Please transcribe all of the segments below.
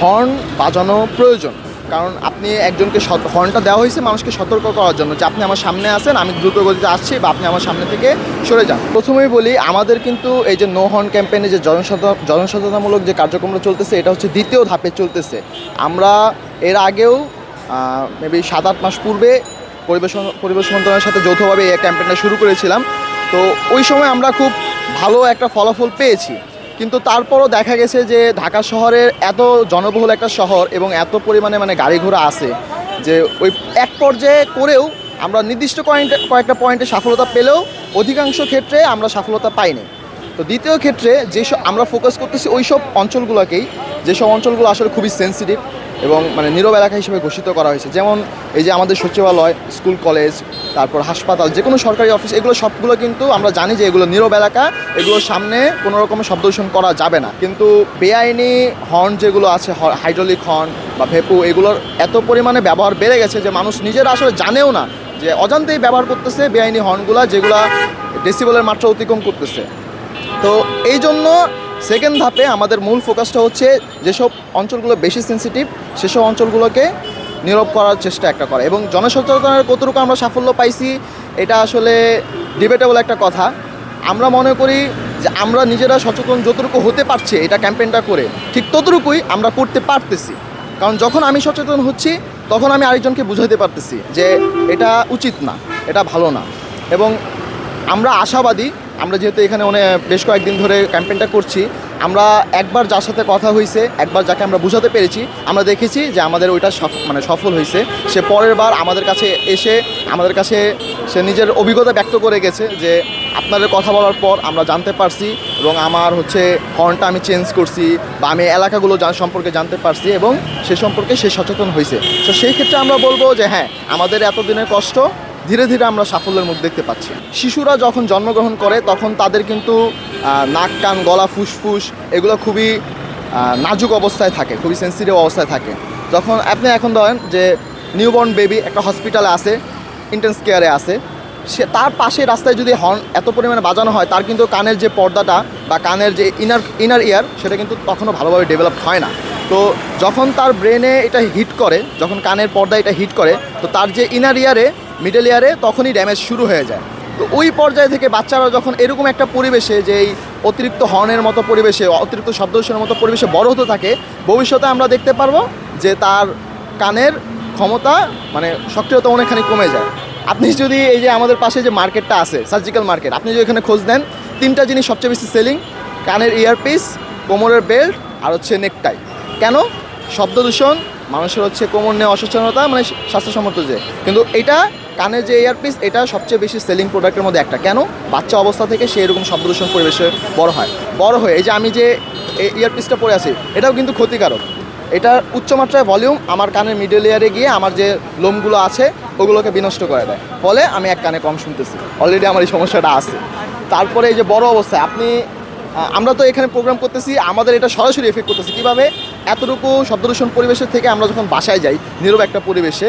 Horn বাজানো প্রয়োজন। কারণ আপনি একজনকে হর্নটা দেওয়া হয়েছে মানুষকে সতর্ক করার জন্য যে আপনি আমার সামনে আছেন, আমি দ্রুত গতিতে আসছি বা আপনি আমার সামনে থেকে সরে যান। প্রথমেই বলি, আমাদের কিন্তু এই যে নো হর্ন ক্যাম্পেইনে যে জনসচেতন জনসচেতনামূলক যে কার্যক্রমটা চলতেছে, এটা হচ্ছে দ্বিতীয় ধাপে চলতেছে। আমরা এর আগেও মেবি সাত আট মাস পূর্বে পরিবেশ পরিবেশ মন্ত্রণালয়ের সাথে যৌথভাবে এই ক্যাম্পেইনটা শুরু করেছিলাম। তো ওই সময় আমরা খুব ভালো একটা ফলাফল পেয়েছি। কিন্তু তারপরও দেখা গেছে যে ঢাকা শহরের এত জনবহুল একটা শহর এবং এত পরিমাণে মানে গাড়ি ঘোড়া আছে যে ওই এক পর্যায়ে করেও আমরা নির্দিষ্ট পয়েন্ট কয়েকটা পয়েন্টে সফলতা পেলেও অধিকাংশ ক্ষেত্রে আমরা সফলতা পাইনি। তো দ্বিতীয় ক্ষেত্রে যেসব আমরা ফোকাস করতেছি ওই সব অঞ্চলগুলোকেই, যেসব অঞ্চলগুলো আসলে খুবই সেন্সিটিভ এবং মানে নীরব এলাকা হিসেবে ঘোষিত করা হয়েছে। যেমন এই যে আমাদের সচিবালয়, স্কুল, কলেজ, তারপর হাসপাতাল যে কোনো সরকারি অফিস, এগুলো সবগুলো কিন্তু আমরা জানি যে এগুলো নীরব এলাকা এগুলোর সামনে কোনো রকমের শব্দ দূষণ করা যাবে না। কিন্তু বেআইনি হর্ন যেগুলো আছে হাইড্রোলিক হর্ন বা ভেপু, এগুলোর এত পরিমাণে ব্যবহার বেড়ে গেছে যে মানুষ নিজেরা আসলে জানেও না যে অজান্তেই ব্যবহার করতেছে বেআইনি হর্নগুলা যেগুলা ডেসিবলের মাত্রা অতিক্রম করতেছে। তো এই জন্য সেকেন্ড ধাপে আমাদের মূল ফোকাসটা হচ্ছে যেসব অঞ্চলগুলো বেশি সেন্সিটিভ সেসব অঞ্চলগুলোকে নীরব করার চেষ্টা একটা করা। এবং জনসচেতনের কতটুকু আমরা সাফল্য পাইছি, এটা আসলে ডিবেটেবল একটা কথা। আমরা মনে করি যে আমরা নিজেরা সচেতন যতটুকু হতে পারছি এটা ক্যাম্পেইনটা করে, ঠিক ততটুকুই আমরা করতে পারতেছি। কারণ যখন আমি সচেতন হচ্ছি, তখন আমি আরেকজনকে বুঝাইতে পারতেছি যে এটা উচিত না, এটা ভালো না। এবং আমরা আশাবাদী আমরা যেহেতু এখানে অনেক, বেশ কয়েকদিন ধরে ক্যাম্পেইনটা করছি, আমরা একবার যার সাথে কথা হয়েছে একবার যাকে আমরা বুঝাতে পেরেছি, আমরা দেখেছি যে আমাদের ওইটা মানে সফল হয়েছে সে পরের বার আমাদের কাছে এসে, আমাদের কাছে সে নিজের অভিজ্ঞতা ব্যক্ত করে গেছে যে আপনাদের কথা বলার পর আমরা জানতে পারছি এবং আমার হচ্ছে হর্নটা আমি চেঞ্জ করছি বা আমি এলাকাগুলো যা সম্পর্কে জানতে পারছি এবং সে সম্পর্কে সে সচেতন হয়েছে তো সেই ক্ষেত্রে আমরা বলব যে হ্যাঁ আমাদের এতদিনের কষ্ট ধীরে ধীরে আমরা সাফল্যের মুখ দেখতে পাচ্ছি। শিশুরা যখন জন্মগ্রহণ করে, তখন তাদের কিন্তু নাক, কান, গলা, ফুসফুস এগুলো খুবই নাজুক অবস্থায় থাকে, খুবই সেন্সিটিভ অবস্থায় থাকে। যখন আপনি এখন ধরেন যে নিউবর্ন বেবি একটা হসপিটালে আছে ইন্টেন্স কেয়ারে আছে, সে তার পাশে রাস্তায় যদি হর্ন এত পরিমাণে বাজানো হয়, তার কিন্তু কানের যে পর্দাটা বা কানের যে ইনার ইনার ইয়ার সেটা কিন্তু তখনও ভালোভাবে ডেভেলপ হয় না। তো যখন তার ব্রেনে এটা হিট করে, যখন কানের পর্দা এটা হিট করে, তো তার যে ইনার ইয়ারে মিডল ইয়ারে তখনই ড্যামেজ শুরু হয়ে যায়। তো ওই পর্যায় থেকে বাচ্চারা যখন এরকম একটা পরিবেশে যে এই অতিরিক্ত হর্নের মতো পরিবেশে, অতিরিক্ত শব্দ দূষণের মতো পরিবেশে বড় হতে থাকে, ভবিষ্যতে আমরা দেখতে পারব যে তার কানের ক্ষমতা মানে সক্রিয়তা অনেকখানি কমে যায়। আপনি যদি এই যে আমাদের পাশে যে মার্কেটটা আছে সার্জিক্যাল মার্কেট আপনি যদি এখানে খোঁজ দেন তিনটা জিনিস সবচেয়ে বেশি সেলিং কানের ইয়ারপিস কোমরের বেল্ট আর হচ্ছে নেকটাই কেন? শব্দ দূষণ, মানুষের হচ্ছে কোমর নিয়ে অসচেতনতা মানে স্বাস্থ্যসম্মত যে। কিন্তু এটা কানের যে ইয়ারপিস এটা সবচেয়ে বেশি সেলিং প্রোডাক্টের মধ্যে একটা। কেন? বাচ্চা অবস্থা থেকে সে এরকম শব্দ দূষণ পরিবেশে বড় হয়। বড় হয়ে এই যে আমি যে ইয়ারপিসটা পরে আছি, এটাও কিন্তু ক্ষতিকারক। এটার উচ্চমাত্রায় ভলিউম আমার কানের মিডল ইয়ারে গিয়ে আমার যে লোমগুলো আছে, ওগুলোকে বিনষ্ট করে দেয়। ফলে আমি এক কানে কম শুনতেছি। অলরেডি আমার এই সমস্যাটা আছে। তারপরে এই যে বড় অবস্থায়, আপনি আমরা তো এখানে প্রোগ্রাম করতেছি, আমাদের এটা সরাসরি এফেক্ট করতেছে। কীভাবে? এতটুকু শব্দদূষণ পরিবেশের থেকে আমরা যখন বাসায় যাই, নীরব একটা পরিবেশে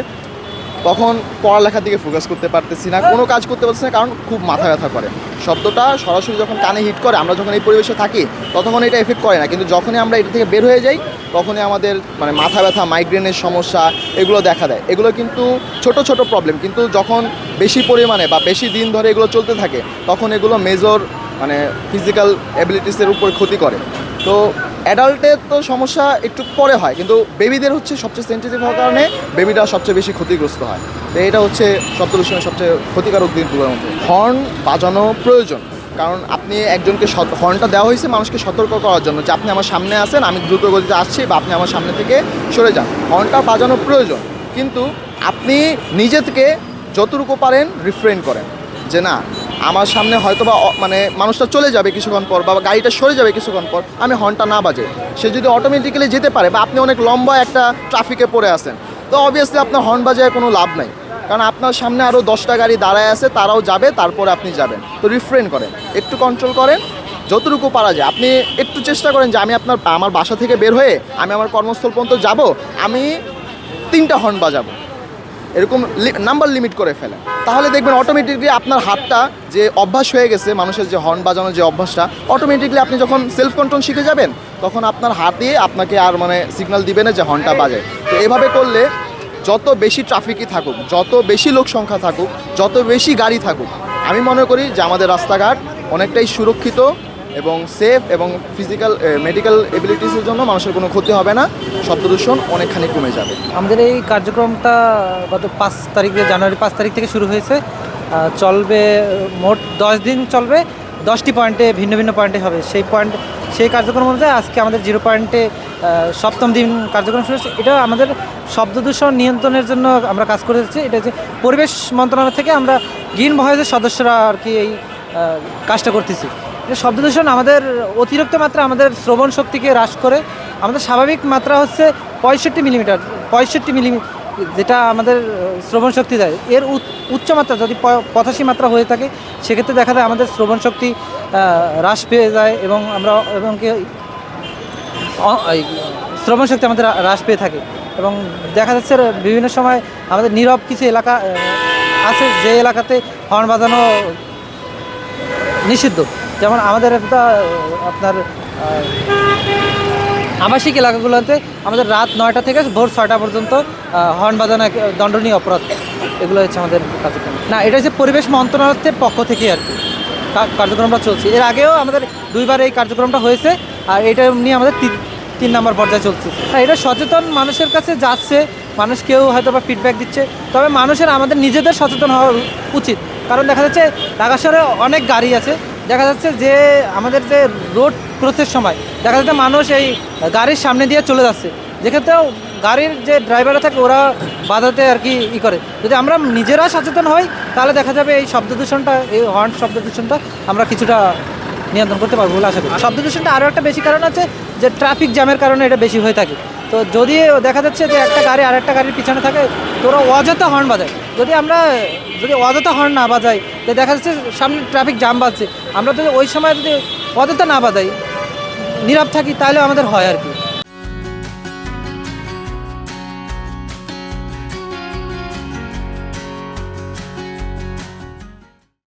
তখন পড়ালেখার দিকে ফোকাস করতে পারতেছি না, কোনো কাজ করতে পারছি না, কারণ খুব মাথা ব্যথা করে। শব্দটা সরাসরি যখন কানে হিট করে, আমরা যখন এই পরিবেশে থাকি, ততক্ষণ এটা এফেক্ট করে না। কিন্তু যখনই আমরা এটা থেকে বের হয়ে যাই, তখনই আমাদের মানে মাথা ব্যথা মাইগ্রেনের সমস্যা এগুলো দেখা দেয়। এগুলো কিন্তু ছোট ছোট প্রবলেম কিন্তু যখন বেশি পরিমাণে বা বেশি দিন ধরে এগুলো চলতে থাকে, তখন এগুলো মেজর মানে ফিজিক্যাল অ্যাবিলিটিসের উপর ক্ষতি করে। তো অ্যাডাল্টের তো সমস্যা একটু পরে হয়, কিন্তু বেবিদের হচ্ছে সবচেয়ে সেন্সিটিভ হওয়ার কারণে বেবিটা সবচেয়ে বেশি ক্ষতিগ্রস্ত হয়। তো এটা হচ্ছে শব্দ দূষণের সবচেয়ে ক্ষতিকারক দিকগুলোর মধ্যে। হর্ন বাজানো প্রয়োজন, কারণ আপনি একজনকে হর্নটা দেওয়া হয়েছে মানুষকে সতর্ক করার জন্য যে আপনি আমার সামনে আছেন, আমি দ্রুত গতিতে আসছি বা আপনি আমার সামনে থেকে সরে যান। হর্নটা বাজানো প্রয়োজন, কিন্তু আপনি নিজে থেকে যতটুকু পারেন রিফ্রেন করেন যে না আমার সামনে হয়তো বা মানে মানুষটা চলে যাবে কিছুক্ষণ পর বা গাড়িটা সরে যাবে কিছুক্ষণ পর, আমি হর্নটা না বাজে। সে যদি অটোমেটিক্যালি যেতে পারে বা আপনি অনেক লম্বা একটা ট্রাফিকে পড়ে আছেন, তো অবভিয়াসলি আপনার হর্ন বাজায় কোনো লাভ নাই। কারণ আপনার সামনে আরও দশটা গাড়ি দাঁড়ায় আছে, তারাও যাবে, তারপরে আপনি যাবেন। তো রিফ্রেন করেন, একটু কন্ট্রোল করেন, যতটুকু পারা যায়। আপনি একটু চেষ্টা করেন যে আমি আপনার, আমার বাসা থেকে বের হয়ে আমি আমার কর্মস্থল পর্যন্ত যাব, আমি তিনটা হর্ন বাজাবো। এরকম নাম্বার লিমিট করে ফেলেন তাহলে দেখবেন অটোমেটিকলি আপনার হাতটা যে অভ্যাস হয়ে গেছে, মানুষের যে হর্ন বাজানোর যে অভ্যাসটা অটোমেটিকলি আপনি যখন সেলফ কন্ট্রোল শিখে যাবেন, তখন আপনার হাতে আপনাকে আর মানে সিগন্যাল দিবে না যে হর্নটা বাজে। তো এভাবে করলে যত বেশি ট্রাফিকই থাকুক, যত বেশি লোক সংখ্যা থাকুক, যত বেশি গাড়ি থাকুক, আমি মনে করি যে আমাদের রাস্তাঘাট অনেকটাই সুরক্ষিত এবং সেফ এবং ফিজিক্যাল মেডিকেল এবিলিটিসের জন্য মানুষের কোনো ক্ষতি হবে না। শব্দ দূষণ অনেকখানি কমে যাবে। আমাদের এই কার্যক্রমটা গত পাঁচ তারিখে, জানুয়ারি পাঁচ তারিখ থেকে শুরু হয়েছে। চলবে, মোট দশ দিন চলবে। দশটি পয়েন্টে, ভিন্ন ভিন্ন পয়েন্টে হবে। সেই পয়েন্ট, সেই কার্যক্রম অনুযায়ী আজকে আমাদের জিরো পয়েন্টে সপ্তম দিন কার্যক্রম শুরু হচ্ছে এটা আমাদের শব্দ দূষণ নিয়ন্ত্রণের জন্য আমরা কাজ করে যাচ্ছি এটা যে পরিবেশ মন্ত্রণালয় থেকে আমরা গ্রিন ভয়েসের সদস্যরা আর কি এই কাজটা করতেছি। শব্দ দূষণ আমাদের অতিরিক্ত মাত্রা আমাদের শ্রবণ শক্তিকে হ্রাস করে। আমাদের স্বাভাবিক মাত্রা হচ্ছে পঁয়ষট্টি মিলিমিটার পঁয়ষট্টি মিলিমিটার যেটা আমাদের শ্রবণ শক্তি দেয়। এর উচ্চ- মাত্রা যদি পঁচাশি মাত্রা হয়ে থাকে, সেক্ষেত্রে দেখা যায় আমাদের শ্রবণ শক্তি হ্রাস পেয়ে যায় এবং আমরা, এবং শ্রবণ শক্তি আমাদের হ্রাস পেয়ে থাকে। এবং দেখা যাচ্ছে বিভিন্ন সময় আমাদের নীরব কিছু এলাকা আছে, যে এলাকাতে হর্ন বাজানো নিষিদ্ধ। যেমন আমাদের একটা আপনার আবাসিক এলাকাগুলোতে আমাদের রাত নয়টা থেকে ভোর ছয়টা পর্যন্ত হর্ন বাজানো দণ্ডনীয় অপরাধ। এগুলো হচ্ছে আমাদের কার্যক্রম। না, এটা হচ্ছে পরিবেশ মন্ত্রণালয়ের পক্ষ থেকে আর কি। কার্যক্রমটা চলছে। এর আগেও আমাদের দুইবার এই কার্যক্রমটা হয়েছে, আর এটা নিয়ে আমাদের তিন তিন নম্বর পর্যায়ে চলছে। হ্যাঁ এটা সচেতন মানুষের কাছে যাচ্ছে, মানুষ কেউ হয়তো বা ফিডব্যাক দিচ্ছে, তবে মানুষের আমাদের নিজেদের সচেতন হওয়া উচিত। কারণ দেখা যাচ্ছে, ঢাকা শহরে অনেক গাড়ি আছে দেখা যাচ্ছে যে আমাদের যে রোড ক্রসের সময়, দেখা যাচ্ছে মানুষ এই গাড়ির সামনে দিয়ে চলে যাচ্ছে। যেক্ষেত্রেও গাড়ির যে ড্রাইভাররা থাকে, ওরা বাধাতে আর কি ই করে। যদি আমরা নিজেরা সচেতন হই, তাহলে দেখা যাবে এই শব্দ দূষণটা, এই হর্ন শব্দ দূষণটা আমরা কিছুটা নিয়ন্ত্রণ করতে পারব বলে আশা করি। শব্দ দূষণটা আরও একটা বেশি কারণ আছে যে ট্রাফিক জ্যামের কারণে এটা বেশি হয়ে থাকে। তো যদি দেখা যাচ্ছে যে একটা গাড়ি আর একটা গাড়ির পিছনে থাকে, তো ওরা অযথা হর্ন বাজায়। যদি আমরা যদি অযথা হর্ন না বাজাই তো দেখা যাচ্ছে সামনে ট্রাফিক জাম বাজছে। আমরা যদি ওই সময় যদি অযথা না বাজাই, নীরব থাকি, তাহলে আমাদের হয় আর কি।